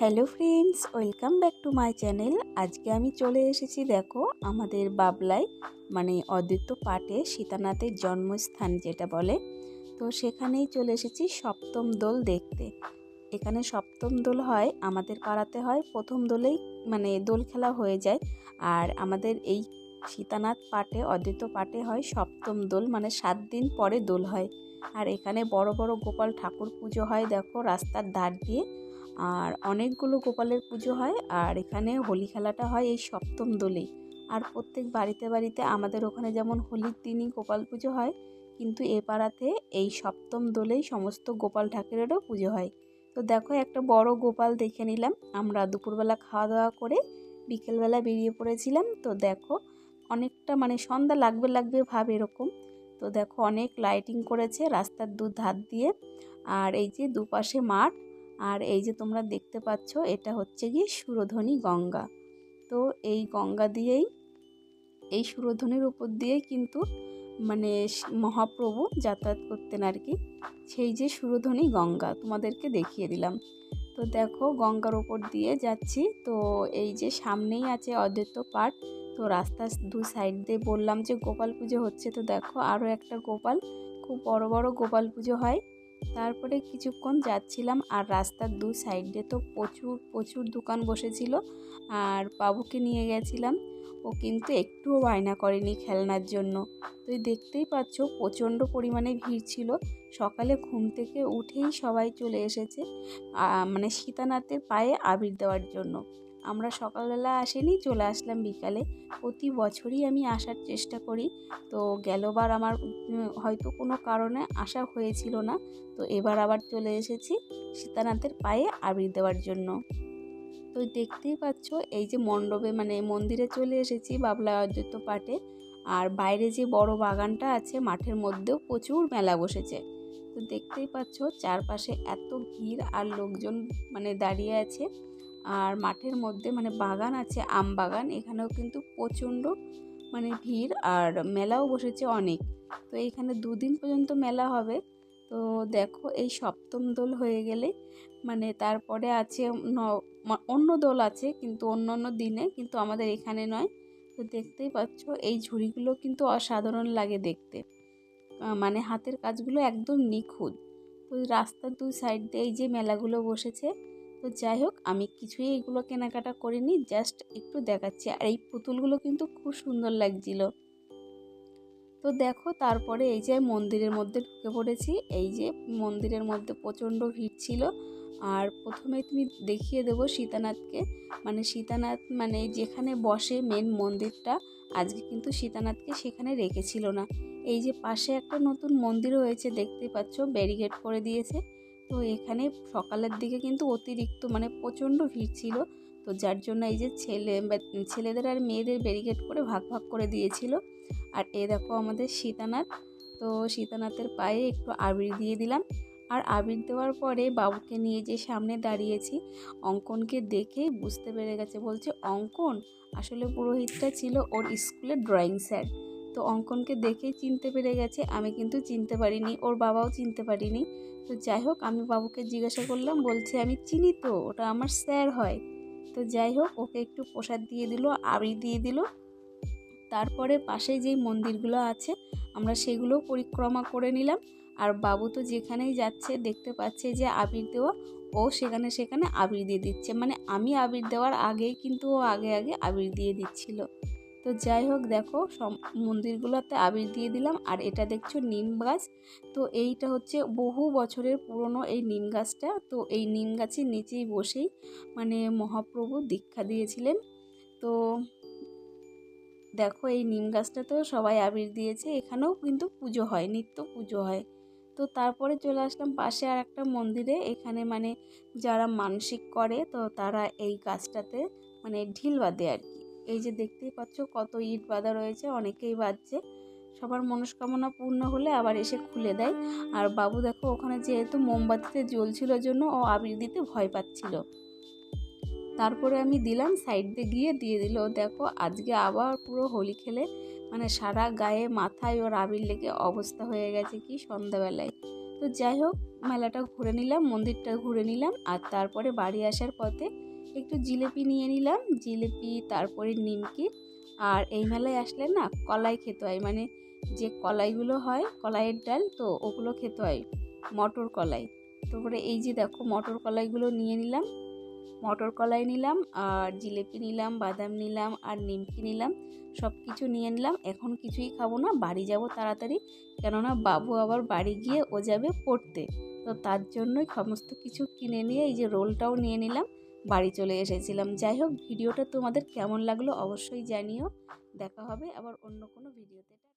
Hello friends, welcome back to my channel. আজকে আমি চলে এসেছি, দেখো, আমাদের বাবলায় মানে অদ্বৈত পাটে সীতানাথের জন্মস্থান যেটা বলে। তো সেখানেই চলে এসেছি সপ্তম দোল দেখতে। এখানে সপ্তম দোল হয়, আমাদের পাড়াতে হয়। প্রথম দোলেই মানে দোল খেলা হয়ে যায়। আর আমাদের এই সীতানাথ পাটে অদ্বৈত পাটে হয় সপ্তম দোল মানে সাত দিন পরে দোল হয়। আর এখানে বড় বড় গোপাল ঠাকুর পুজো হয়, দেখো, রাস্তার ধার দিয়ে। আর অনেকগুলো গোপালের পুজো হয়, আর এখানে হোলি খেলাটা হয় এই সপ্তম দোলেই। আর প্রত্যেক বাড়িতে বাড়িতে আমাদের ওখানে যেমন হোলির দিনই গোপাল পুজো হয়, কিন্তু এ পাড়াতে এই সপ্তম দোলেই সমস্ত গোপাল ঠাকুরেরও পুজো হয়। তো দেখো একটা বড় গোপাল দেখে নিলাম। আমরা দুপুরবেলা খাওয়া দাওয়া করে বিকেলবেলা বেরিয়ে পড়েছিলাম। তো দেখো অনেকটা মানে সন্ধ্যা লাগবে লাগবে ভাব এরকম। তো দেখো অনেক লাইটিং করেছে রাস্তার দু ধার দিয়ে। আর এই যে দুপাশে মাঠ আর এই যে তোমরা দেখতে পাচ্ছ, এটা হচ্ছে গিয়ে সুরধ্বনি গঙ্গা। তো এই গঙ্গা দিয়েই, এই সুরধ্বনির উপর দিয়েই কিন্তু মানে মহাপ্রভু যাতায়াত করতেন আর কি। সেই যে সুরধ্বনি গঙ্গা তোমাদেরকে দেখিয়ে দিলাম। তো দেখো গঙ্গার ওপর দিয়ে যাচ্ছি। তো এই যে সামনেই আছে অদ্বৈত পাঠ। তো রাস্তার দু সাইড দিয়ে বললাম যে গোপাল পুজো হচ্ছে। তো দেখো আরও একটা গোপাল, খুব বড় বড় গোপাল পুজো হয়। তারপরে কিছুক্ষণ যাচ্ছিলাম আর রাস্তার দু সাইডে তো প্রচুর প্রচুর দোকান বসেছিল আর বাবুকে নিয়ে গেছিলাম। ও কিন্তু একটুও বায়না করেনি খেলনার জন্য। তুই দেখতেই পাচ্ছ প্রচণ্ড পরিমাণে ভিড় ছিল। সকালে ঘুম থেকে উঠেই সবাই চলে এসেছে মানে সীতানাথের পায়ে আবির দেওয়ার জন্য। আমরা সকালবেলা আসেনি, চলে আসলাম বিকালে। প্রতি বছরই আমি আসার চেষ্টা করি। তো গেলবার আমার হয়তো কোনো কারণে আসা হয়েছিল না। তো এবার আবার চলে এসেছি সীতানাথের পায়ে আবির দেওয়ার জন্য। তো দেখতেই পাচ্ছ, এই যে মণ্ডপে মানে মন্দিরে চলে এসেছি বাবলা অদ্বৈত পাটে। আর বাইরে যে বড় বাগানটা আছে, মাঠের মধ্যেও প্রচুর মেলা বসেছে। তো দেখতেই পাচ্ছ, চারপাশে এত ভিড় আর লোকজন মানে দাঁড়িয়ে আছে। আর মাঠের মধ্যে মানে বাগান আছে, আম বাগান। এখানেও কিন্তু প্রচণ্ড মানে ভিড় আর মেলাও বসেছে অনেক। তো এইখানে দুদিন পর্যন্ত মেলা হবে। তো দেখো, এই সপ্তম দোল হয়ে গেলে মানে তারপরে আছে অন্য দোল আছে কিন্তু অন্য অন্য দিনে কিন্তু আমাদের এখানে নয়। তো দেখতেই পাচ্ছ, এই ঝুড়িগুলো কিন্তু অসাধারণ লাগে দেখতে। মানে হাতের কাজগুলো একদম নিখুঁত। তো রাস্তার দুই সাইড দিয়ে এই যে মেলাগুলো বসেছে তো যাই হোক, আমি কিছুই এগুলো কেনাকাটা করিনি জাস্ট একটু দেখাচ্ছি। আর এই পুতুলগুলো কিন্তু খুব সুন্দর লাগছিল। তো দেখো, তারপরে এই যে মন্দিরের মধ্যে ঢুকে পড়েছি। এই যে মন্দিরের মধ্যে প্রচণ্ড ভিড় ছিল। আর প্রথমে তুমি দেখিয়ে দেবো সীতানাথকে। মানে সীতানাথ মানে যেখানে বসে মেন মন্দিরটা, আজকে কিন্তু সীতানাথকে সেখানে রেখেছিল না। এই যে পাশে একটা নতুন মন্দির হয়েছে, দেখতে পাচ্ছ ব্যারিকেড করে দিয়েছে। তো এখানে সকালের দিকে কিন্তু অতিরিক্ত মানে প্রচণ্ড ভিড় ছিল। তো যার জন্য এই যে ছেলে ছেলেদের আর মেয়েদের ব্যারিকেড করে ভাগ ভাগ করে দিয়েছিল। আর এ দেখো আমাদের সীতানাথ। তো সীতানাথের পায়ে একটু আবির দিয়ে দিলাম। আর আবির দেওয়ার পরে বাবুকে নিয়ে যে সামনে দাঁড়িয়েছি, অঙ্কনকে দেখেই বুঝতে পেরে গেছে। বলছে, অঙ্কন, আসলে পুরোহিতটা ছিল ওর স্কুলের ড্রয়িং স্যার তো অঙ্কনকে দেখেই চিনতে পেরে গেছে, আমি কিন্তু চিনতে পারিনি, ওর বাবাও চিনতে পারিনি। তো যাই হোক, আমি বাবুকে জিজ্ঞাসা করলাম, বলছে, আমি চিনি তো, ওটা আমার স্যার হয়। তো যাই হোক, ওকে একটু প্রসাদ দিয়ে দিল আবির দিয়ে দিল। তারপরে পাশে যেই মন্দিরগুলো আছে, আমরা সেগুলো পরিক্রমা করে নিলাম। আর বাবু তো যেখানেই যাচ্ছে, দেখতে পাচ্ছে যে আবির দেওয়া, ও সেখানে সেখানে আবির দিয়ে দিচ্ছে। মানে আমি আবির দেওয়ার আগেই কিন্তু ও আগে আগে আবির দিয়ে দিচ্ছিল। তো যাই হোক দেখো সব মন্দিরগুলোতে আবির দিয়ে দিলাম, আর এটা দেখছ নিম গাছ। তো এইটা হচ্ছে বহু বছরের পুরনো এই নিম গাছটা। তো এই নিম গাছের নিচেই বসেই মানে মহাপ্রভু দীক্ষা দিয়েছিলেন। তো দেখো এই নিম গাছটাতেও সবাই আবির দিয়েছে, এখানেও কিন্তু পুজো হয়, নিত্য পুজো হয়। তো তারপরে চলে আসলাম পাশে আর একটা মন্দিরে, এখানে মানে যারা মানসিক করে তো তারা এই গাছটাতে মানে ঢিল বাঁধে আর কি। এই যে দেখতেই পাচ্ছ কত ইট বাঁধা রয়েছে, অনেকেই বাঁধছে। সবার মনস্কামনা পূর্ণ হলে আবার এসে খুলে দেয়। আর বাবু দেখো, ওখানে যেহেতু মোমবাতিতে জ্বলছিল জন্য ও আবির দিতে ভয় পাচ্ছিল। তারপরে আমি দিলাম সাইড দিয়ে গিয়ে দিয়ে দিল। দেখো, আজকে আবার পুরো হোলি খেলে মানে সারা গায়ে, মাথায় ওর আবির লেগে অবস্থা হয়ে গেছে কি সন্ধ্যাবেলায়। তো যাই হোক, মেলাটা ঘুরে নিলাম, মন্দিরটা ঘুরে নিলাম। আর তারপরে বাড়ি আসার পথে একটু জিলেপি নিয়ে নিলাম, জিলেপি, তারপরে নিমকি আর এই মেলায় আসলে না কলাই খেতে হয়। মানে যে কলাইগুলো হয়, কলাইয়ের ডাল, তো ওগুলো খেতে হয়, মটর কলাই। তারপরে এই যে দেখো মটর কলাইগুলো নিয়ে নিলাম, মটর কলাই নিলাম আর জিলেপি নিলাম, বাদাম নিলাম আর নিমকি নিলাম সব কিছু নিয়ে নিলাম। এখন কিছুই খাব না, বাড়ি যাব তাড়াতাড়ি, কেননা বাবু আবার বাড়ি গিয়ে ও যাবে পড়তে। তো তার জন্যই সমস্ত কিছু কিনে নিয়ে এই যে রোলটাও নিয়ে নিলাম। বাড়ি চলে এসেছিলাম। যাই হোক ভিডিওটা তোমাদের কেমন লাগল অবশ্যই জানিও। দেখা হবে আবার অন্য কোনো ভিডিওতে।